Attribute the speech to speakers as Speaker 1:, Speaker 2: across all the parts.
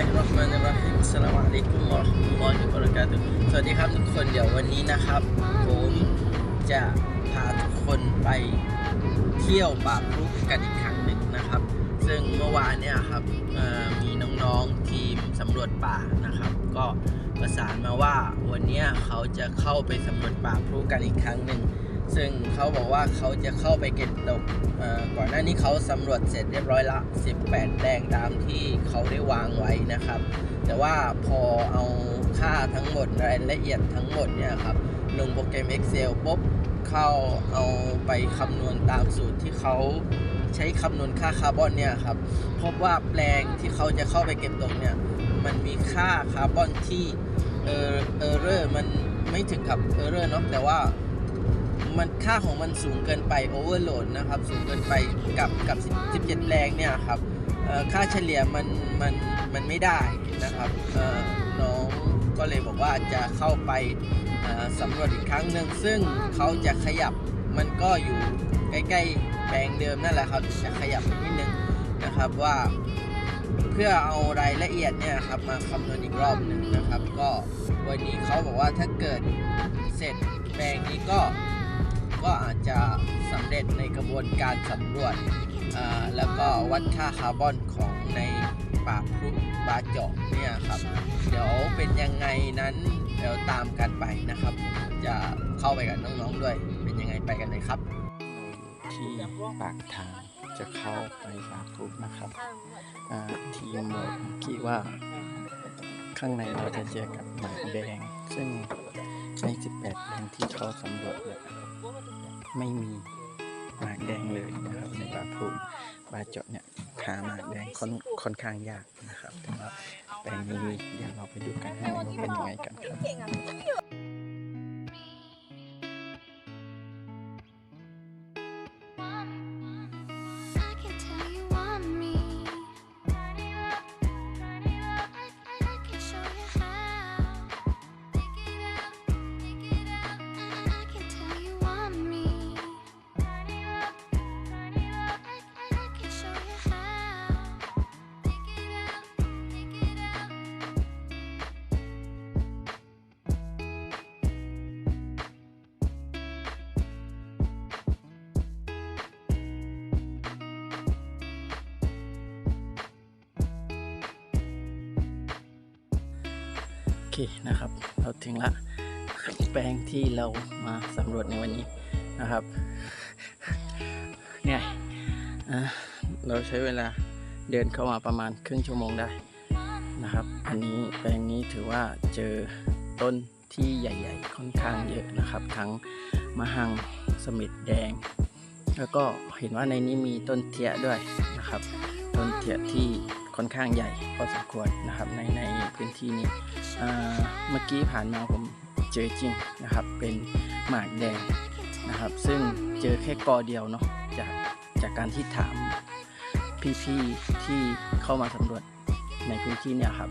Speaker 1: ลลาฮิรราะห์มานิรเราะฮีมอัสสลามอะลัยกุมวะเราะห์มะตุลลอฮิวะบะเราะกาตุฮ์สวัสดีครับทุกคนเดี๋ยววันนี้นะครับ ผมจะพาทุกคนไปเที่ยวป่าพรุกันอีกครั้งหนึ่งนะครับ ซึ่งเมื่อวานเนี่ยครับมีน้องๆทีมสำรวจป่านะครับ ก็ประสานมาว่าวันนี้เขาจะเข้าไปสำรวจป่าพรุกันอีกครั้งหนึ่ง ซึ่งเขาบอกว่าเขาจะเข้าไปเก็บตกก่อนหน้านี้เขาสำรวจเสร็จเรียบร้อยละ 18 แปลงตามที่เขาได้วางไว้นะครับ แต่ว่าพอเอาค่าทั้งหมดรายละเอียดทั้งหมดเนี่ยครับลงโปรแกรม Excel ปุ๊บเข้าเอาไปคำนวณตามสูตรที่เขาใช้คำนวณค่าคาร์บอนเนี่ยครับพบว่าแปลงที่เขาจะเข้าไปเก็บตกเนี่ยมันมีค่าคาร์บอนที่เออเออเรอร์มันไม่ถึงกับเออเรอร์เนาะแต่ว่า มันค่าของมันสูงเกินไปโอเวอร์โหลดนะครับ สูงเกินไปกับกับ 17 แรงเนี่ยครับค่าเฉลี่ยมันมันมันไม่ได้นะครับน้องก็เลยบอกว่าจะเข้าไปสำรวจอีกครั้งหนึ่งซึ่งเขาจะขยับมันก็อยู่ใกล้ๆแปลงเดิมนั่นแหละครับจะขยับนิดนึงนะครับว่าเพื่อเอารายละเอียดเนี่ยครับมาคำนวณอีกรอบหนึ่งนะครับ ก็วันนี้เขาบอกว่าถ้าเกิดเสร็จแปลงนี้ก็ ก็อาจจะสำเร็จในกระบวนการสำรวจ แล้วก็วัดค่าคาร์บอนของในป่าพรุบาเจาะเนี่ยครับ เดี๋ยวเป็นยังไงนั้นเดี๋ยวตามกันไปนะครับ จะเข้าไปกับน้องๆด้วย เป็นยังไงไปกันเลยครับ
Speaker 2: ที่ปากทางจะเข้าไปปากพุนะครับทีมบอกคิดว่าข้างในเราจะเจอกับหมาแดง ซึ่งใน 18แดงที่เขาสำรวจเนี่ย ไม่มีหมากแดงเลยนะครับในปากพุกบาเจาะเนี่ยหาหมากแดงค่อนค่อนข้างยากนะครับแต่ว่าแปลงนี้มีเดี๋ยวเราไปดูกันข้างในว่าเป็นยังไงกันครับ เคนะครับ เราถึงละแปลงที่เรามาสำรวจในวันนี้นะครับ เนี่ยเราใช้เวลาเดินเข้ามาประมาณครึ่งชั่วโมงได้นะครับ อันนี้แปลงนี้ถือว่าเจอต้นที่ใหญ่ๆ ค่อนข้างเยอะนะครับ ทั้งมะหังสมิดแดง แล้วก็เห็นว่าในนี้มีต้นเทียด้วยนะครับ ต้นเทียที่ค่อนข้างใหญ่พอสมควรนะครับในในพื้นที่นี้เมื่อกี้ผ่านมาผมเจอจริงนะครับ เป็นหมากแดงนะครับ ซึ่งเจอแค่กอเดียวเนาะจากจากการที่ถามพี่ๆที่เข้ามาสำรวจในพื้นที่เนี่ยครับ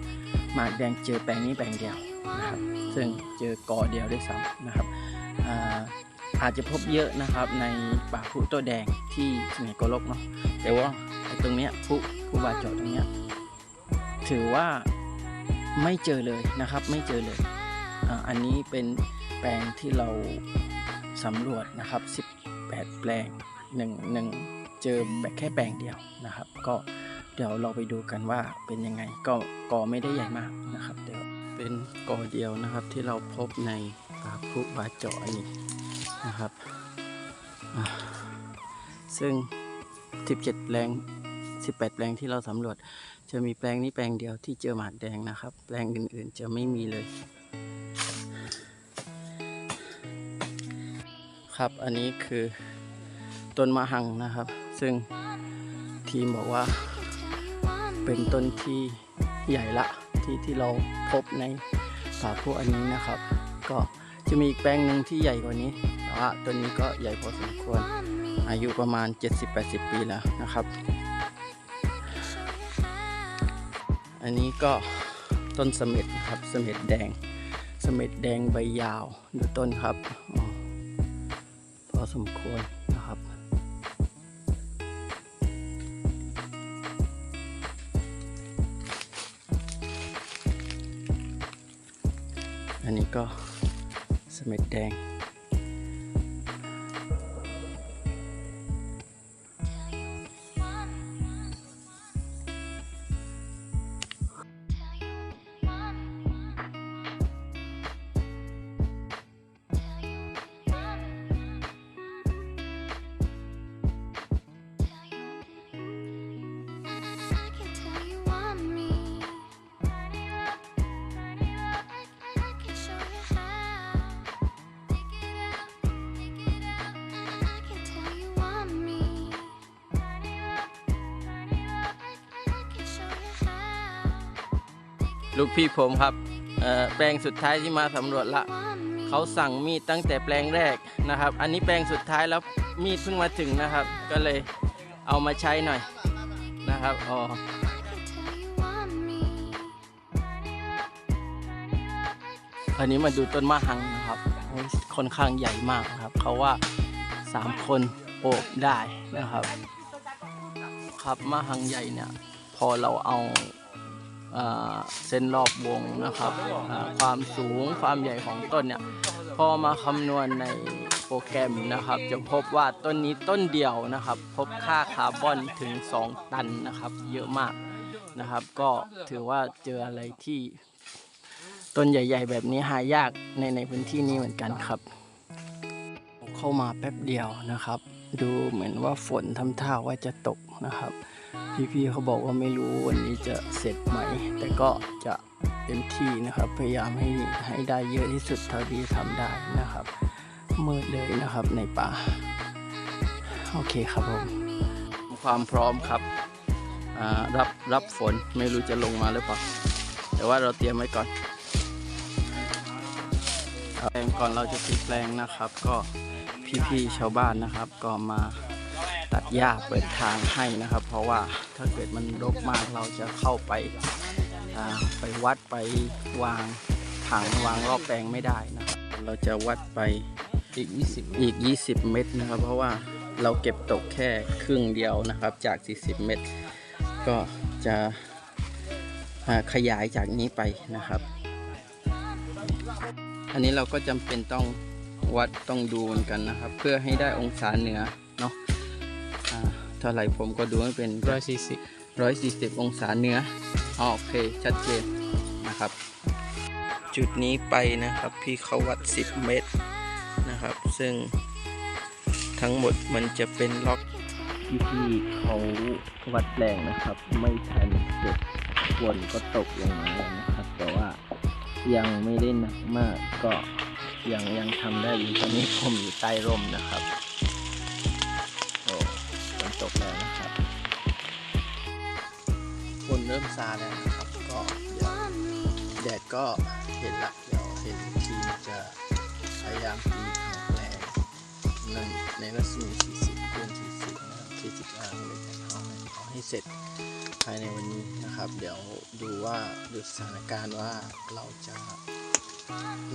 Speaker 2: หมากแดงเจอแปลงนี้แปลงเดียวนะครับ ซึ่งเจอกอเดียวด้วยซ้ำนะครับ อาจจะพบเยอะนะครับในป่าผู้ตัวแดงที่สมัยโกลกเนาะแต่ว่าตรงเนี้ยผู้ผู้บาดเจาะตรงเนี้ยถือว่าไม่เจอเลยนะครับไม่เจอเลยออันนี้เป็นแปลงที่เราสำรวจนะครับ 18 แปลงหนึ่งหนึ่งเจอแบบแค่แปลงเดียวนะครับ ก็เดี๋ยวเราไปดูกันว่าเป็นยังไงก็กอไม่ได้ใหญ่มากนะครับเดี๋ยวเป็นกอเดียวนะครับที่เราพบในป่าพุบาเจาะอัน นะครับอ่าซึ่ง 17 แปลง 18 แปลงที่เราสำรวจ จะมีแปลงนี้แปลงเดียวที่เจอหมากแดงนะครับ แปลงอื่นๆจะไม่มีเลย ครับอันนี้คือต้นมะหังนะครับ ซึ่งทีมบอกว่าเป็นต้นที่ใหญ่ละที่ที่เราพบในป่าพวกอันนี้นะครับ ก็ จะมีอีกแปลงหนึ่งที่ใหญ่กว่านี้ แต่ว่าต้นนี้ก็ใหญ่พอสมควร อายุประมาณ 70-80 ปีแล้วนะครับ อันนี้ก็ต้นสม็ดครับสม็ดแดงสม็ดแดงใบยาวดูต้นครับอพอสมควรนะครับอันนี้ก็ เสม็ ลูกพี่ผมครับแปลงสุดท้ายที่มาสำรวจละเขาสั่งมีดตั้งแต่แปลงแรกนะครับ อันนี้แปลงสุดท้ายแล้วมีดเพิ่งมาถึงนะครับ ก็เลยเอามาใช้หน่อยนะครับอ๋อ
Speaker 3: I can tell you want me. Turn it up, turn it up. I, I
Speaker 2: อันนี้มาดูต้นมะหังนะครับค่อนข้างใหญ่มากนะครับ เขาว่าสามคนโอบได้นะครับ ครับมะหังใหญ่เนี่ย พอเราเอา เส้นรอบวงนะครับ ความสูงความใหญ่ของต้นเนี่ยพอมาคำนวณในโปรแกรมนะครับ จะพบว่าต้นนี้ต้นเดียวนะครับ พบค่าคาร์บอนถึง 2 ตันนะครับ เยอะมากนะครับ ก็ถือว่าเจออะไรที่ต้นใหญ่ ๆ แบบนี้หายากในในพื้นที่นี้เหมือนกันครับ เข้ามาแป๊บเดียวนะครับ ดูเหมือนว่าฝนทำท่าว่าจะตกนะครับ พี่ๆเขาบอกว่าไม่รู้วันนี้จะเสร็จไหม แต่ก็จะเต็มที่นะครับ พยายามให้ให้ได้เยอะที่สุดเท่าที่ทำได้นะครับมืดเลยนะครับในป่า โอเคครับผม ความพร้อมครับรับรับฝนไม่รู้จะลงมาหรือเปล่า แต่ว่าเราเตรียมไว้ก่อนแปลงก่อนเราจะปิดแปลงนะครับ ก็พี่ๆชาวบ้านนะครับ ก็มา หญ้าเปิดทางให้นะครับ เพราะว่าถ้าเกิดมันรกมากเราจะเข้าไปไปวัดไปวางถังวางรอบแปลงไม่ได้นะเราจะวัดไปอีก 20 อีก 20 เมตรนะครับ เพราะว่าเราเก็บตกแค่ครึ่งเดียวนะครับ จาก 40 เมตร ก็จะขยายจากนี้ไปนะครับ อันนี้เราก็จำเป็นต้องวัดต้องดูเหมือนกันนะครับ เพื่อให้ได้องศาเหนือเนาะ เท่าไหร่ผมก็ดูให้เป็นร้อยสี่สิบร้อยสี่สิบองศาเหนืออ๋อโอเค ชัดเจนนะครับ จุดนี้ไปนะครับ พี่เขาวัด 10 เมตรนะครับ ซึ่งทั้งหมดมันจะเป็นล็อกที่พี่เขาวัดแรงนะครับ ไม่ทันเสร็จฝนก็ตกลงมาแล้วนะครับ แต่ว่ายังไม่ได้หนักมากก็ยังยังทำได้อยู่ตอนนี้ผมอยู่ใต้ร่มนะครับโอ้ ฝนตกแล้วนะครับฝนเริ่มซาแล้วนะครับ ก็แดดก็เห็นละเดี๋ยวเห็นอีกทีจะพยายามตีผังแปลงในในรัศมี40คูณ40นะครับ40ตารางเมตรเอาให้เอาให้เสร็จภายในวันนี้นะครับ เดี๋ยวดูว่าดูสถานการณ์ว่าเราจะ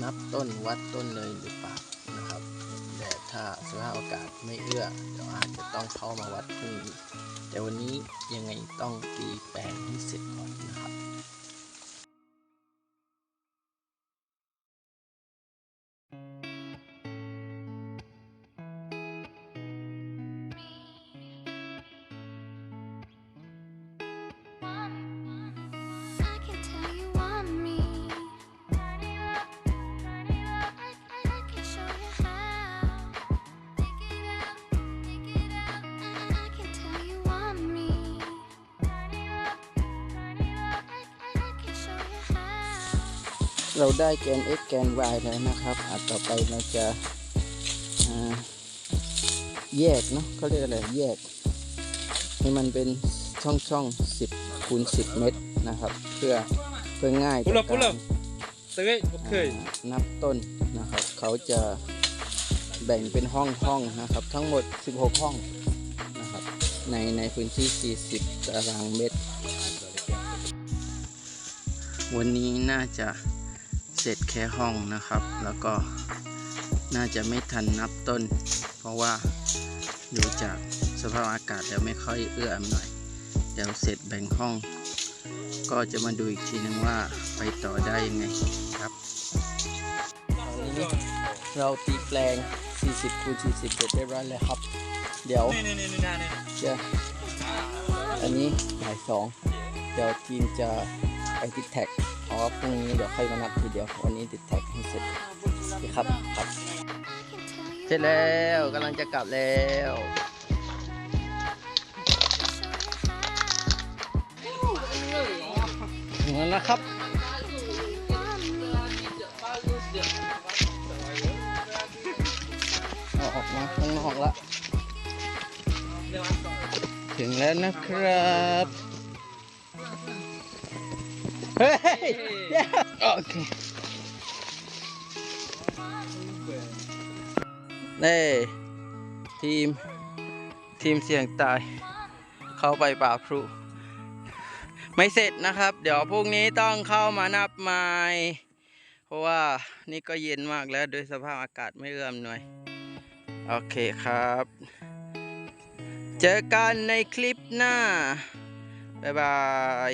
Speaker 2: นับต้นวัดต้นเลยหรือเปล่า ถ้าสภาพอากาศไม่เอื้อเดี๋ยวอาจจะต้องเข้ามาวัดพรุ่งนี้แต่วันนี้ยังไงต้องตีแปลงให้เสร็จก่อน เราได้แกน x แกน y แล้วนะครับอะต่อไปเราจะอ่าแยกเนาะเขาเรียกอะไรแยก ให้มันเป็นช่องช่อง10คูณ10เมตรนะครับ เพื่อเพื่อง่ายต่อ
Speaker 4: Pull up,
Speaker 2: การ
Speaker 4: pull up. Stay,
Speaker 2: อ่า
Speaker 4: okay.
Speaker 2: นับต้นนะครับ เขาจะแบ่งเป็นห้องห้องนะครับ ทั้งหมด 16 ห้องนะครับ ในในพื้นที่ 40 ตารางเมตร วันนี้น่าจะ เสร็จแค่ห้องนะครับ แล้วก็น่าจะไม่ทันนับต้น เพราะว่าดูจากสภาพอากาศแล้วไม่ค่อยเอื้ออำนวยเดี๋ยวเสร็จแบ่งห้อง ก็จะมาดูอีกทีนึงว่าไปต่อได้ยังไงครับนี้เราตีแปลง 40คูณ40เสร็จเรียบร้อยแล้วครับ เดี๋ยวจะอันนี้บ่ายสองเดี๋ยวทีมจะไปติดแท็ก เพราะว่าพรุ่งนี้เดี๋ยวค่อยมานับทีเดียว วันนี้ติดแท็กให้เสร็จโอเคครับครับ
Speaker 3: I can tell you
Speaker 2: เสร็จแล้วกำลังจะกลับแล้วถึงแล้วนะครับเอาออกมาข้างนอกละถึงแล้วนะครับ เฮ้ยโอเคนี่ทีมทีมเสี่ยงตาย เข้าไปป่าพรุไม่เสร็จนะครับ เดี๋ยวพรุ่งนี้ต้องเข้ามานับใหม่เพราะว่านี่ก็เย็นมากแล้วโดยสภาพอากาศไม่เอื้อมหน่วย โอเคครับ เจอกันในคลิปหน้า บ๊ายบาย